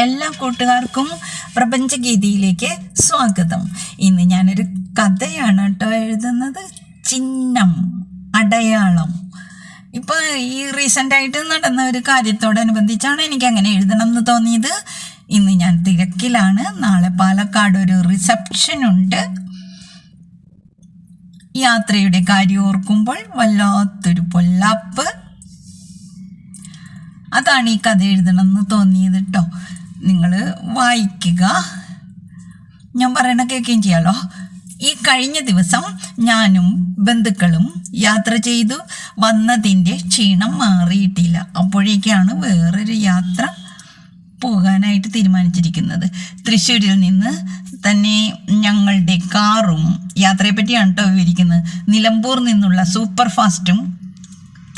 എല്ലാ കൂട്ടുകാർക്കും പ്രപഞ്ചഗീതിയിലേക്ക് സ്വാഗതം. ഇന്ന് ഞാനൊരു കഥയാണ് കേട്ടോ എഴുതുന്നത്. ചിഹ്നം അടയാളം. ഇപ്പൊ ഈ റീസെന്റ് ആയിട്ട് നടന്ന ഒരു കാര്യത്തോടനുബന്ധിച്ചാണ് എനിക്ക് അങ്ങനെ എഴുതണം എന്ന് തോന്നിയത്. ഇന്ന് ഞാൻ തിരക്കിലാണ്. നാളെ പാലക്കാട് ഒരു റിസപ്ഷൻ ഉണ്ട്. യാത്രയുടെ കാര്യം ഓർക്കുമ്പോൾ വല്ലാത്തൊരു പൊല്ലാപ്പ്. അതാണ് ഈ കഥ എഴുതണം എന്ന് തോന്നിയത് കേട്ടോ. നിങ്ങൾ വായിക്കുക. ഞാൻ പറയണ കേൾക്കുകയും ചെയ്യാമല്ലോ ഈ കഴിഞ്ഞ ദിവസം ഞാനും ബന്ധുക്കളും യാത്ര ചെയ്തു. വന്നതിന്റെ ക്ഷീണം മാറിയിട്ടില്ല. അപ്പോഴേക്കാണ് വേറൊരു യാത്ര പോകാനായിട്ട് തീരുമാനിച്ചിരിക്കുന്നത്. തൃശ്ശൂരിൽ നിന്ന് തന്നെ ഞങ്ങളുടെ കാറും യാത്രയെ പറ്റിയാണ് കേട്ടോ വിവരിക്കുന്നത്. നിലമ്പൂർ നിന്നുള്ള സൂപ്പർ ഫാസ്റ്റും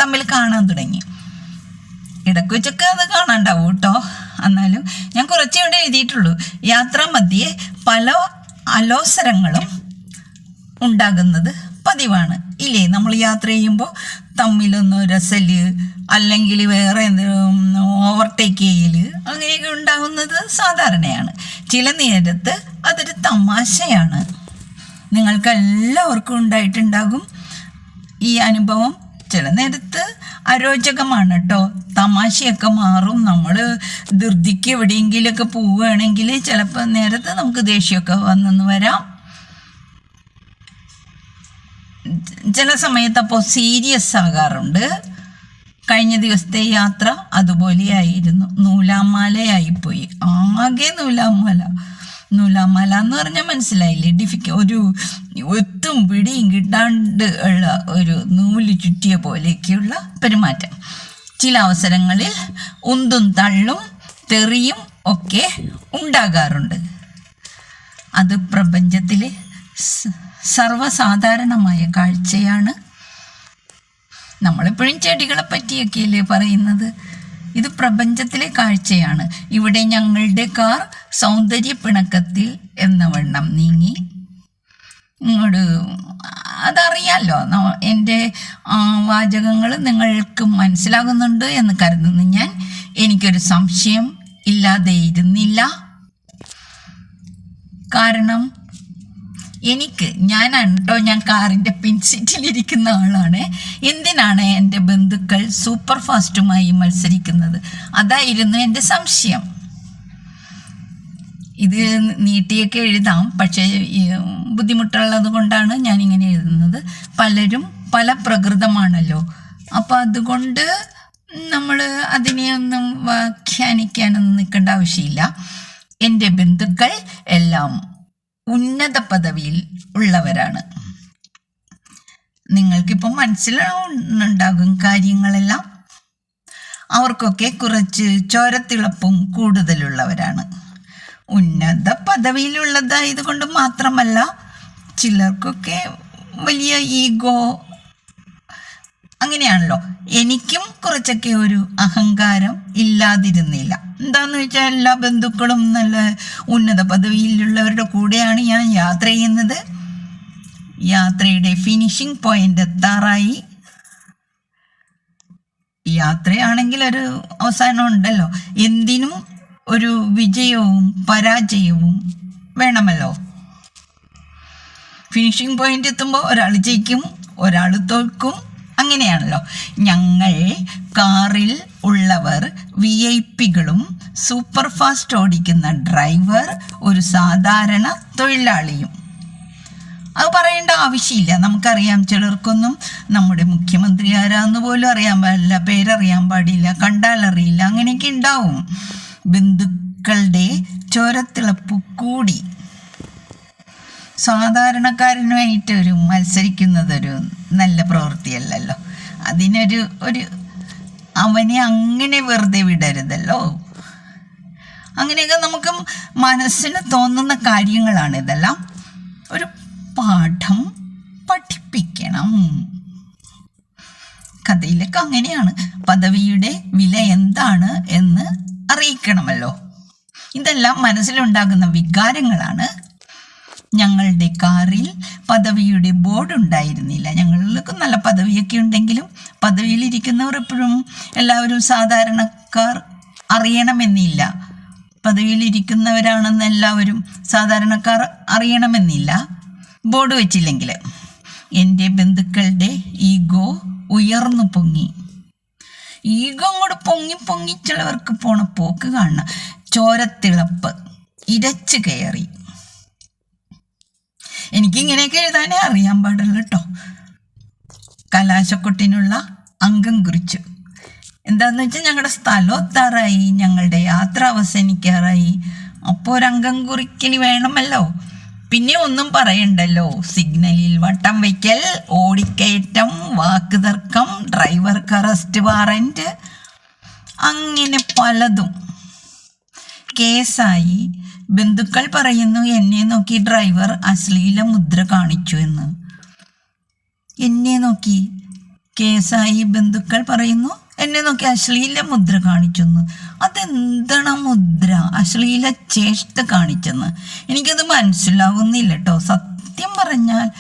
തമ്മിൽ കാണാൻ തുടങ്ങി. ഇടയ്ക്ക് വെച്ചൊക്കെ അത് കാണാണ്ടാവും കേട്ടോ എന്നാലും ഞാൻ കുറച്ചേ ഇവിടെ എഴുതിയിട്ടുള്ളൂ. യാത്രാ മധ്യേ പല അലോസരങ്ങളും ഉണ്ടാകുന്നത് പതിവാണ്. ഇല്ലേ? നമ്മൾ യാത്ര ചെയ്യുമ്പോൾ തമ്മിലൊന്ന് രസൽ അല്ലെങ്കിൽ വേറെ എന്തെങ്കിലും ഓവർടേക്ക് ചെയ്യൽ അങ്ങനെയൊക്കെ ഉണ്ടാകുന്നത് സാധാരണയാണ്. ചില നേരത്ത് അതൊരു തമാശയാണ്. നിങ്ങൾക്ക് എല്ലാവർക്കും ഉണ്ടായിട്ടുണ്ടാകും ഈ അനുഭവം. ചില നേരത്ത് അരോചകമാണ് കേട്ടോ തമാശയൊക്കെ മാറും. നമ്മൾ ധൃതിക്ക് എവിടെയെങ്കിലുമൊക്കെ പോവുകയാണെങ്കിൽ ചിലപ്പോൾ നേരത്തെ നമുക്ക് ദേഷ്യമൊക്കെ വന്നെന്ന് വരാം. ചില സമയത്ത് അപ്പോൾ സീരിയസ് ആകാറുണ്ട്. കഴിഞ്ഞ ദിവസത്തെ യാത്ര അതുപോലെയായിരുന്നു. നൂലാമാലയായിപ്പോയി. ആകെ നൂലാമാല. നൂലാമാല എന്ന് പറഞ്ഞാൽ മനസ്സിലായില്ലേ? ഡിഫിക്ക ഒരു ഒത്തും പിടിയും കിട്ടാണ്ട് ഉള്ള ഒരു നൂൽ ചുറ്റിയ പോലെയൊക്കെയുള്ള പെരുമാറ്റം. ചില അവസരങ്ങളിൽ ഉന്തും തള്ളും തെറിയും ഒക്കെ ഉണ്ടാകാറുണ്ട്. അത് പ്രപഞ്ചത്തിലെ സർവസാധാരണമായ കാഴ്ചയാണ്. നമ്മളെപ്പോഴും ചെടികളെ പറ്റിയൊക്കെയല്ലേ പറയുന്നത്? ഇത് പ്രപഞ്ചത്തിലെ കാഴ്ചയാണ്. ഇവിടെ ഞങ്ങളുടെ കാർ സൗന്ദര്യ പിണക്കത്തിൽ എന്ന വണ്ണം നീങ്ങി. ഇങ്ങോട്ട് അതറിയാലോ എന്റെ വാചകങ്ങൾ നിങ്ങൾക്ക് മനസ്സിലാകുന്നുണ്ട് എന്ന് കരുതുന്നു ഞാൻ. എനിക്കൊരു സംശയം ഇല്ലാതെ ഇരുന്നില്ല കാരണം എനിക്ക് ഞാനാണ് കേട്ടോ ഞാൻ കാറിന്റെ പിൻസീറ്റിലിരിക്കുന്ന ആളാണ്. എന്തിനാണ് എന്റെ ബന്ധുക്കൾ സൂപ്പർ ഫാസ്റ്റുമായി മത്സരിക്കുന്നത്? അതായിരുന്നു എന്റെ സംശയം. ഇത് നീട്ടിയൊക്കെ എഴുതാം. പക്ഷേ ബുദ്ധിമുട്ടുള്ളത് കൊണ്ടാണ് ഞാൻ ഇങ്ങനെ എഴുതുന്നത്. പലരും പല പ്രകൃതമാണല്ലോ. അപ്പം അതുകൊണ്ട് നമ്മൾ അതിനെ ഒന്നും വ്യാഖ്യാനിക്കാനൊന്നും നിൽക്കേണ്ട ആവശ്യമില്ല. എന്റെ ബന്ധുക്കൾ എല്ലാം ഉന്നത പദവിയിൽ ഉള്ളവരാണ്. നിങ്ങൾക്കിപ്പോൾ മനസ്സിലാവുന്നുണ്ടാകും കാര്യങ്ങളെല്ലാം. അവർക്കൊക്കെ കുറച്ച് ചോരത്തിളപ്പും കൂടുതലുള്ളവരാണ്. ഉന്നത പദവിയിലുള്ളതായത് കൊണ്ട് മാത്രമല്ല ചിലർക്കൊക്കെ വലിയ ഈഗോ അങ്ങനെയാണല്ലോ. എനിക്കും കുറച്ചൊക്കെ ഒരു അഹങ്കാരം ഇല്ലാതിരുന്നില്ല. എന്താന്ന് വെച്ചാൽ എല്ലാ ബന്ധുക്കളും നല്ല ഉന്നത പദവിയിലുള്ളവരുടെ കൂടെയാണ് ഞാൻ യാത്ര ചെയ്യുന്നത്. യാത്രയുടെ ഫിനിഷിംഗ് പോയിന്റ് എത്താറായി. യാത്രയാണെങ്കിൽ ഒരു അവസാനം ഉണ്ടല്ലോ. എന്തിനും ഒരു വിജയവും പരാജയവും വേണമല്ലോ. ഫിനിഷിംഗ് പോയിന്റ് എത്തുമ്പോൾ ഒരാൾ ജയിക്കും ഒരാൾ തോൽക്കും. അങ്ങനെയാണല്ലോ. ഞങ്ങൾ കാറിൽ ഉള്ളവർ വി ഐ പികളും സൂപ്പർ ഫാസ്റ്റ് ഓടിക്കുന്ന ഡ്രൈവർ ഒരു സാധാരണ തൊഴിലാളിയും. അത് പറയേണ്ട ആവശ്യമില്ല. നമുക്കറിയാം ചിലർക്കൊന്നും നമ്മുടെ മുഖ്യമന്ത്രി ആരാന്ന് പോലും അറിയാൻ പാടില്ല പേരറിയാൻ പാടില്ല കണ്ടാൽ അറിയില്ല അങ്ങനെയൊക്കെ ഉണ്ടാവും. ബന്ധുക്കളുടെ ചോരത്തിളപ്പ് കൂടി. സാധാരണക്കാരനുമായിട്ട് ഒരു മത്സരിക്കുന്നതൊരു നല്ല പ്രവൃത്തിയല്ലല്ലോ. അതിനൊരു ഒരു അവനെ അങ്ങനെ വെറുതെ വിടരുതല്ലോ. അങ്ങനെയൊക്കെ നമുക്ക് മനസ്സിന് തോന്നുന്ന കാര്യങ്ങളാണ് ഇതെല്ലാം. ഒരു പാഠം പഠിപ്പിക്കണം. കഥയിലൊക്കെ അങ്ങനെയാണ്. പദവിയുടെ വില എന്താണ് എന്ന് അറിയിക്കണമല്ലോ. ഇതെല്ലാം മനസ്സിലുണ്ടാകുന്ന വികാരങ്ങളാണ്. ഞങ്ങളുടെ കാറിൽ പദവിയുടെ ബോർഡ് ഉണ്ടായിരുന്നില്ല. ഞങ്ങൾക്ക് നല്ല പദവിയൊക്കെ ഉണ്ടെങ്കിലും പദവിയിലിരിക്കുന്നവർ എപ്പോഴും എല്ലാവരും സാധാരണക്കാർ അറിയണമെന്നില്ല. പദവിയിലിരിക്കുന്നവരാണെന്ന് എല്ലാവരും സാധാരണക്കാർ അറിയണമെന്നില്ല. ബോർഡ് വെച്ചില്ലെങ്കിൽ എന്റെ ബന്ധുക്കളുടെ ഈഗോ ഉയർന്നു പൊങ്ങി. ഈഗോ അങ്ങോട്ട് പൊങ്ങി പൊങ്ങിച്ചുള്ളവർക്ക് പോണ പോക്ക് കാണണം. ചോരത്തിളപ്പ് ഇരച്ചു കയറി. എനിക്കിങ്ങനെയൊക്കെ എഴുതാനേ അറിയാൻ പാടുള്ളൂ കേട്ടോ കലാശക്കൊട്ടിനുള്ള അംഗം കുറിച്ചു. എന്താന്ന് വെച്ചാൽ ഞങ്ങളുടെ സ്ഥലം എത്താറായി ഞങ്ങളുടെ യാത്ര അവസാനിക്കാറായി. അപ്പോൾ അംഗം കുറിക്കൽ വേണമല്ലോ. പിന്നെ ഒന്നും പറയണ്ടല്ലോ. സിഗ്നലിൽ വട്ടം വയ്ക്കൽ ഓടിക്കയറ്റം വാക്ക് തർക്കം ഡ്രൈവർക്ക് അറസ്റ്റ് വാറന്റ് അങ്ങനെ പലതും. കേസായി. ബന്ധുക്കൾ പറയുന്നു എന്നെ നോക്കി ഡ്രൈവർ അശ്ലീല മുദ്ര കാണിച്ചു എന്ന്. എന്നെ നോക്കി. കേസായി. ബന്ധുക്കൾ പറയുന്നു എന്നെ നോക്കി അശ്ലീല മുദ്ര കാണിച്ചെന്ന്. അതെന്താണ് ആ മുദ്ര? അശ്ലീല ചേഷ്ട കാണിച്ചെന്ന്. എനിക്കത് മനസ്സിലാവുന്നില്ല കേട്ടോ സത്യം പറഞ്ഞാൽ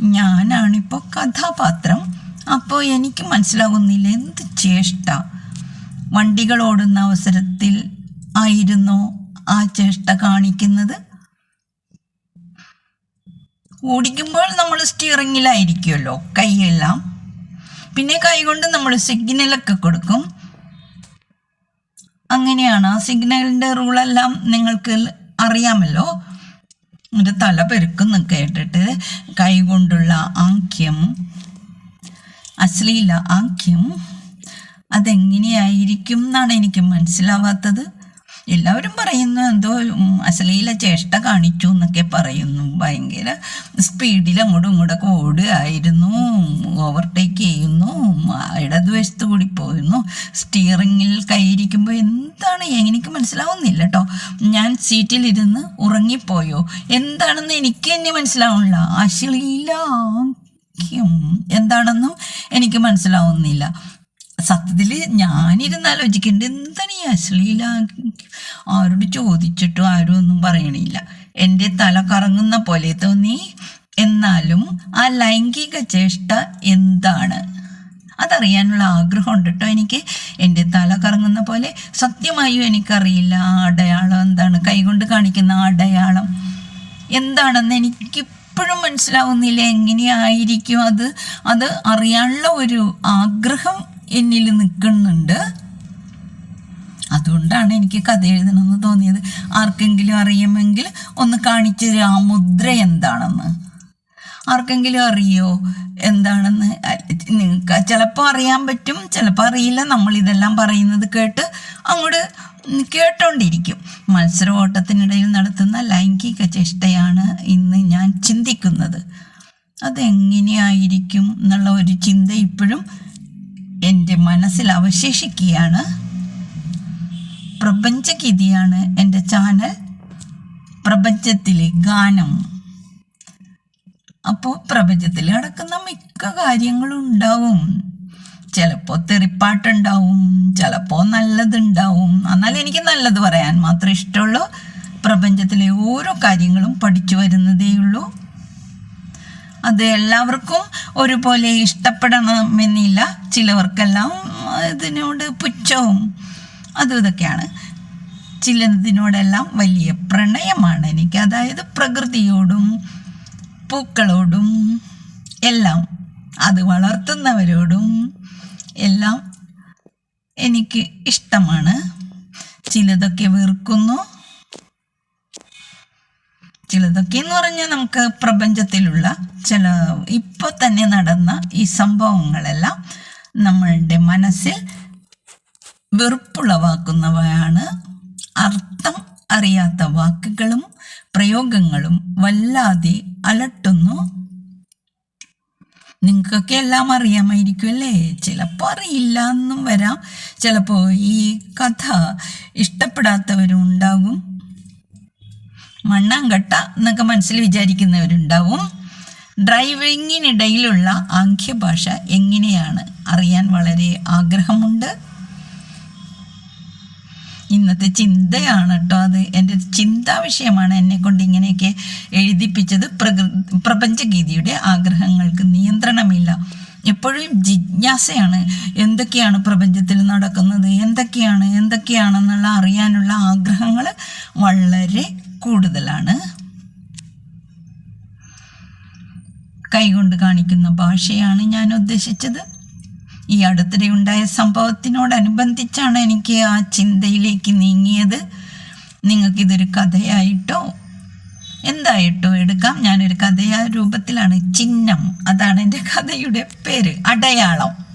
ഞാനാണിപ്പോൾ കഥാപാത്രം. അപ്പോൾ എനിക്ക് മനസ്സിലാവുന്നില്ല എന്ത് ചേഷ്ട. വണ്ടികൾ ഓടുന്ന അവസരത്തിൽ ആയിരുന്നോ ആ ചേഷ്ട കാണിക്കുന്നത്? ഓടിക്കുമ്പോൾ നമ്മൾ സ്റ്റിയറിങ്ങിലായിരിക്കുമല്ലോ കൈയെല്ലാം. പിന്നെ കൈകൊണ്ട് നമ്മൾ സിഗ്നലൊക്കെ കൊടുക്കും. അങ്ങനെയാണ് ആ സിഗ്നലിന്റെ റൂളെല്ലാം നിങ്ങൾക്ക് അറിയാമല്ലോ. ഒരു തല പെരുക്കുന്നു കേട്ടിട്ട് കൈകൊണ്ടുള്ള ആംഗ്യം അശ്ലീല ആംഗ്യം അതെങ്ങനെയായിരിക്കും എന്നാണ് എനിക്ക് മനസ്സിലാവാത്തത്. എല്ലാവരും പറയുന്നു എന്തോ അശ്ലീല ചേഷ്ട കാണിച്ചു എന്നൊക്കെ പറയുന്നു. ഭയങ്കര സ്പീഡിൽ അങ്ങോട്ടും ഇങ്ങോട്ടൊക്കെ ഓടുകയായിരുന്നു ഓവർടേക്ക് ചെയ്യുന്നു ഇടതുവശത്ത് കൂടി പോയിരുന്നു. സ്റ്റിയറിങ്ങിൽ കൈയിരിക്കുമ്പോൾ എന്താണ്? എനിക്ക് മനസ്സിലാവുന്നില്ല കേട്ടോ ഞാൻ സീറ്റിലിരുന്ന് ഉറങ്ങിപ്പോയോ? എന്താണെന്ന് എനിക്ക് തന്നെ മനസ്സിലാവുന്നില്ല. അശ്ലീല എന്താണെന്നും എനിക്ക് മനസ്സിലാവുന്നില്ല. സത്യത്തിൽ ഞാനിരുന്ന് ആലോചിക്കുന്നുണ്ട് എന്താണ് ഈ അശ്ലീല ആരോട് ചോദിച്ചിട്ടും ആരും ഒന്നും പറയണില്ല. എന്റെ തല കറങ്ങുന്ന പോലെ തോന്നി. എന്നാലും ആ ലൈംഗിക ചേഷ്ട എന്താണ്? അതറിയാനുള്ള ആഗ്രഹം ഉണ്ട് കേട്ടോ എനിക്ക്. എന്റെ തല കറങ്ങുന്ന പോലെ സത്യമായും എനിക്കറിയില്ല. ആ അടയാളം എന്താണ്? കൈകൊണ്ട് കാണിക്കുന്ന ആ അടയാളം എന്താണെന്ന് എനിക്കിപ്പോഴും മനസ്സിലാവുന്നില്ല. എങ്ങനെയായിരിക്കും അത്? അത് അറിയാനുള്ള ഒരു ആഗ്രഹം എന്നിൽ നിൽക്കുന്നുണ്ട്. അതുകൊണ്ടാണ് എനിക്ക് കഥ എഴുതണമെന്ന് തോന്നിയത്. ആർക്കെങ്കിലും അറിയുമെങ്കിൽ ഒന്ന് കാണിച്ചു ആ മുദ്ര എന്താണെന്ന്. ആർക്കെങ്കിലും അറിയോ? എന്താണെന്ന്? നിങ്ങൾക്ക് ചിലപ്പോൾ അറിയാൻ പറ്റും ചിലപ്പോൾ അറിയില്ല. നമ്മൾ ഇതെല്ലാം പറയുന്നത് കേട്ട് അങ്ങോട്ട് കേട്ടോണ്ടിരിക്കും. മത്സര ഓട്ടത്തിനിടയിൽ നടത്തുന്ന ലൈംഗിക ചേഷ്ടയാണ് ഇന്ന് ഞാൻ ചിന്തിക്കുന്നത്. അതെങ്ങനെയായിരിക്കും എന്നുള്ള ഒരു ചിന്ത ഇപ്പോഴും എന്റെ മനസ്സിൽ അവശേഷിക്കുകയാണ്. പ്രപഞ്ചഗീതിയാണ് എന്റെ ചാനൽ. പ്രപഞ്ചത്തിലെ ഗാനം. അപ്പോൾ പ്രപഞ്ചത്തിൽ നടക്കുന്ന മിക്ക കാര്യങ്ങളും ഉണ്ടാവും ചിലപ്പോൾ തെറിപ്പാട്ടുണ്ടാവും ചിലപ്പോൾ നല്ലതുണ്ടാവും. എന്നാൽ എനിക്ക് നല്ലത് പറയാൻ മാത്രമേ ഇഷ്ടമുള്ളൂ. പ്രപഞ്ചത്തിലെ ഓരോ കാര്യങ്ങളും പഠിച്ചു വരുന്നതേയുള്ളൂ അത് എല്ലാവർക്കും ഒരുപോലെ ഇഷ്ടപ്പെടണമെന്നില്ല. ചിലവർക്കെല്ലാം ഇതിനോട് പുച്ഛവും അതും ഇതൊക്കെയാണ്. ചിലതിനോടെല്ലാം വലിയ പ്രണയമാണ് എനിക്ക്. അതായത് പ്രകൃതിയോടും പൂക്കളോടും എല്ലാം അത് വളർത്തുന്നവരോടും എല്ലാം എനിക്ക് ഇഷ്ടമാണ്. ചിലതൊക്കെ വെറുക്കുന്നു. ചിലതൊക്കെ എന്ന് പറഞ്ഞാൽ നമുക്ക് പ്രപഞ്ചത്തിലുള്ള ചില ഇപ്പോൾ തന്നെ നടന്ന ഈ സംഭവങ്ങളെല്ലാം നമ്മളുടെ മനസ്സിൽ വെറുപ്പുളവാക്കുന്നവയാണ്. അർത്ഥം അറിയാത്ത വാക്കുകളും പ്രയോഗങ്ങളും വല്ലാതെ അലട്ടുന്നു. നിങ്ങൾക്കൊക്കെ എല്ലാം അറിയാമായിരിക്കും അല്ലേ? ചിലപ്പോൾ അറിയില്ല എന്നും വരാം. ചിലപ്പോൾ ഈ കഥ ഇഷ്ടപ്പെടാത്തവരും ഉണ്ടാകും. മണ്ണാങ്കട്ട എന്നൊക്കെ മനസ്സിൽ വിചാരിക്കുന്നവരുണ്ടാവും. ഡ്രൈവിങ്ങിനിടയിലുള്ള ആംഗ്യഭാഷ എങ്ങനെയാണ് അറിയാൻ വളരെ ആഗ്രഹമുണ്ട്. ഇന്നത്തെ ചിന്തയാണ് കേട്ടോ അത്. എന്റെ ചിന്താ വിഷയമാണ് എന്നെ കൊണ്ട് ഇങ്ങനെയൊക്കെ എഴുതിപ്പിച്ചത്. പ്രകൃ പ്രപഞ്ചഗീതിയുടെ ആഗ്രഹങ്ങൾക്ക് നിയന്ത്രണമില്ല. എപ്പോഴും ജിജ്ഞാസയാണ്. എന്തൊക്കെയാണ് പ്രപഞ്ചത്തിൽ നടക്കുന്നത്? എന്തൊക്കെയാണ്? എന്തൊക്കെയാണെന്നുള്ള അറിയാനുള്ള ആഗ്രഹങ്ങൾ വളരെ കൂടുതലാണ്. കൈകൊണ്ട് കാണിക്കുന്ന ഭാഷയാണ് ഞാൻ ഉദ്ദേശിച്ചത്. ഈ അടുത്തിടെ ഉണ്ടായ സംഭവത്തിനോടനുബന്ധിച്ചാണ് എനിക്ക് ആ ചിന്തയിലേക്ക് നീങ്ങിയത്. നിങ്ങൾക്കിതൊരു കഥയായിട്ടോ? എന്തായിട്ടോ? എടുക്കാം. ഞാനൊരു കഥയാ രൂപത്തിലാണ്. ചിഹ്നം. അതാണ് എന്റെ കഥയുടെ പേര്. അടയാളം.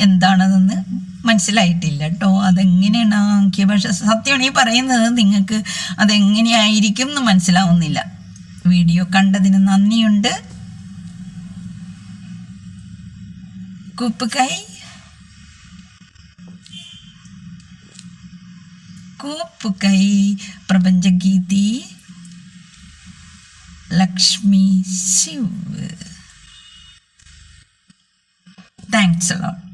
എന്താണതെന്ന് മനസ്സിലായിട്ടില്ല കേട്ടോ അതെങ്ങനെയാണ് ആക്കിയ? പക്ഷെ സത്യമാണ് ഈ പറയുന്നത് നിങ്ങൾക്ക് അതെങ്ങനെയായിരിക്കും എന്ന് മനസ്സിലാവുന്നില്ല. വീഡിയോ കണ്ടതിന് നന്ദിയുണ്ട്. കൂപ്പുകൈ കൂപ്പുകൈ Prapanchageethi Lakshmi Shiv. Thanks a lot